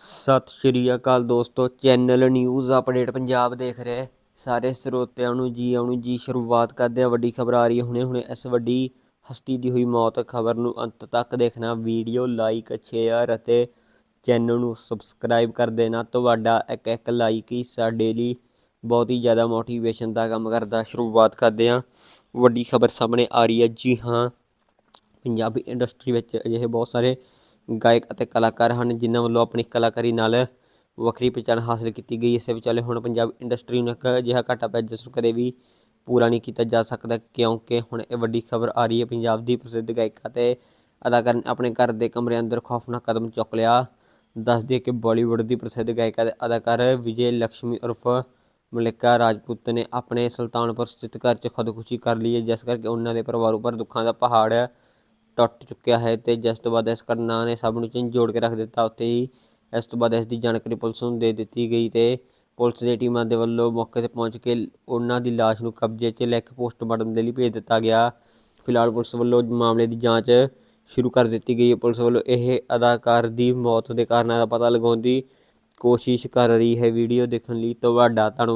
ਸਤਿ ਸ਼੍ਰੀ ਅਕਾਲ ਦੋਸਤੋ, channel news update Punjab ਦੇਖ ਰਹੇ ਸਾਰੇ ਸਰੋਤਿਆਂ ਨੂੰ ਜੀ ਆਉਣ ਜੀ ਸ਼ੁਰੂਆਤ ਕਰਦੇ ਹਾਂ। ਵੱਡੀ ਖਬਰ ਆ ਰਹੀ ਹੈ ਹੁਣੇ ਹੁਣੇ ਇਸ ਵੱਡੀ ਹਸਤੀ ਦੀ ਹੋਈ ਮੌਤ ਖਬਰ ਨੂੰ ਅੰਤ ਤੱਕ ਦੇਖਣਾ। ਵੀਡੀਓ ਲਾਈਕ, ਸ਼ੇਅਰ ਅਤੇ ਚੈਨਲ ਨੂੰ ਸਬਸਕ੍ਰਾਈਬ ਕਰ ਦੇਣਾ। ਤੁਹਾਡਾ ਇੱਕ ਇੱਕ ਲਾਈਕ ਹੀ ਸਾਡੇ ਲਈ ਬਹੁਤ ਹੀ ਜ਼ਿਆਦਾ ਮੋਟੀਵੇਸ਼ਨ ਦਾ ਕੰਮ ਕਰਦਾ। ਸ਼ੁਰੂਆਤ ਕਰਦੇ ਹਾਂ। ਵੱਡੀ ਖਬਰ ਸਾਹਮਣੇ ਆ ਰਹੀ ਹੈ। ਜੀ ਹਾਂ, ਪੰਜਾਬੀ ਇੰਡਸਟਰੀ ਵਿੱਚ ਅਜਿਹੇ ਬਹੁਤ ਸਾਰੇ ਗਾਇਕ ਅਤੇ ਕਲਾਕਾਰ ਹਨ, ਜਿਨ੍ਹਾਂ ਵੱਲੋਂ ਆਪਣੀ ਕਲਾਕਾਰੀ ਨਾਲ ਵੱਖਰੀ ਪਛਾਣ ਹਾਸਲ ਕੀਤੀ ਗਈ। ਇਸੇ ਵਿਚਾਲੇ ਹੁਣ ਪੰਜਾਬ ਇੰਡਸਟਰੀ ਨੂੰ ਇੱਕ ਅਜਿਹਾ ਘਾਟਾ ਪਿਆ, ਜਿਸ ਨੂੰ ਕਦੇ ਵੀ ਪੂਰਾ ਨਹੀਂ ਕੀਤਾ ਜਾ ਸਕਦਾ, ਕਿਉਂਕਿ ਹੁਣ ਇਹ ਵੱਡੀ ਖਬਰ ਆ ਰਹੀ ਹੈ। ਪੰਜਾਬ ਦੀ ਪ੍ਰਸਿੱਧ ਗਾਇਕਾ ਤੇ ਅਦਾਕਾਰ ਨੇ ਆਪਣੇ ਘਰ ਦੇ ਕਮਰੇ ਅੰਦਰ ਖੌਫਨਾਕ ਕਦਮ ਚੁੱਕ ਲਿਆ। ਦੱਸ ਦਈਏ ਕਿ ਬਾਲੀਵੁੱਡ ਦੀ ਪ੍ਰਸਿੱਧ ਗਾਇਕਾ ਤੇ ਅਦਾਕਾਰ ਵਿਜੇ ਲక్ష్ਮੀ ਉਰਫ ਮਲਿਕਾ ਰਾਜਪੂਤ ਨੇ ਆਪਣੇ ਸੁਲਤਾਨਪੁਰ ਸਥਿਤ ਘਰ 'ਚ ਖੁਦਕੁਸ਼ੀ ਕਰ ਲਈ ਹੈ, ਜਿਸ ਕਰਕੇ ਉਹਨਾਂ ਦੇ ਪਰਿਵਾਰ ਉੱਪਰ ਦੁੱਖਾਂ ਦਾ ਪਹਾੜ ਟੁੱਟ ਚੁੱਕਿਆ ਹੈ ਤੇ ਜਿਸ ਤੋਂ ਬਾਅਦ ਇਸ ਘਟਨਾ ਨੇ ਸਭ ਨੂੰ ਝੰਜੋੜ ਕੇ ਰੱਖ ਦਿੱਤਾ। ਉੱਥੇ ਹੀ ਇਸ ਤੋਂ ਬਾਅਦ ਇਸ ਦੀ ਜਾਣਕਾਰੀ ਪੁਲਿਸ ਨੂੰ ਦੇ ਦਿੱਤੀ ਗਈ ਤੇ ਪੁਲਿਸ ਦੀਆਂ ਟੀਮਾਂ ਦੇ ਵੱਲੋਂ ਮੌਕੇ ਤੇ ਪਹੁੰਚ ਕੇ ਉਹਨਾਂ ਦੀ ਲਾਸ਼ ਨੂੰ ਕਬਜ਼ੇ 'ਚ ਲੈ ਕੇ ਪੋਸਟਮਾਰਟਮ ਦੇ ਲਈ ਭੇਜ ਦਿੱਤਾ ਗਿਆ। ਫਿਲਹਾਲ ਪੁਲਿਸ ਵੱਲੋਂ ਮਾਮਲੇ ਦੀ ਜਾਂਚ ਸ਼ੁਰੂ ਕਰ ਦਿੱਤੀ ਗਈ ਹੈ। ਪੁਲਿਸ ਵੱਲੋਂ ਇਹ ਅਦਾਕਾਰ ਦੀ ਮੌਤ ਦੇ ਕਾਰਨਾਂ ਦਾ ਪਤਾ ਲਗਾਉਣ ਦੀ ਕੋਸ਼ਿਸ਼ ਕਰ ਰਹੀ ਹੈ। ਵੀਡੀਓ ਦੇਖਣ ਲਈ ਤੁਹਾਡਾ ਧੰਨਵਾਦ।